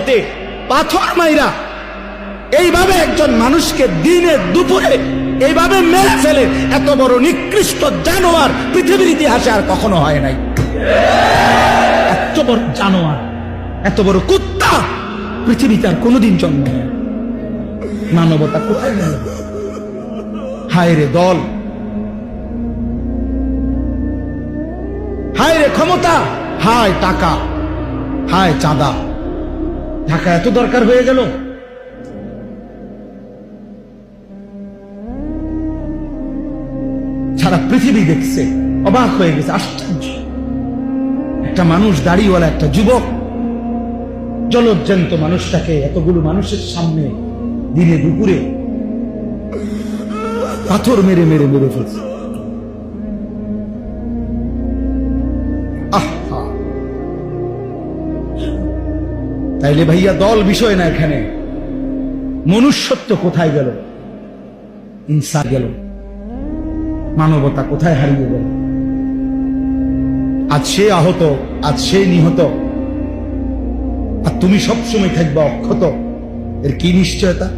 জগতে পাথর মাইরা এইভাবে একজন মানুষকে দিনে দুপুরে এইভাবে মেরে ফেলে। এত বড় নিকৃষ্ট জানোয়ার পৃথিবীর ইতিহাসে আর কখনো হয় নাই। এত বড় জানোয়ার, এত বড় কুত্তা পৃথিবীতে আর কোনোদিন জন্ম মানবতা কোথায় গেল? হায় রে দল! হায় রে ক্ষমতা! হায় টাকা! হায় চাঁদা! টাকা এত দরকার হয়ে গেল? সারা পৃথিবী দেখছে, অবাক হয়ে গেছে, আশ্চর্য। একটা মানুষ, দাড়িওয়ালা একটা যুবক, জলজ্জান্ত মানুষটাকে এতগুলো মানুষের সামনে দিনে দুপুরে পাথর মেরে মেরে মেরে ফেলছে। আহা! তাইলে ভাইয়া দল বিষয় না এখানে। মনুষ্যত্ব কোথায় গেল? ইনসা গেল। মানবতা কোথায় হারিয়ে গেল? আজ সে আহত, আজ সে নিহত। আর তুমি সবসময় থাকবে অক্ষত। এর কি নিশ্চয়তা?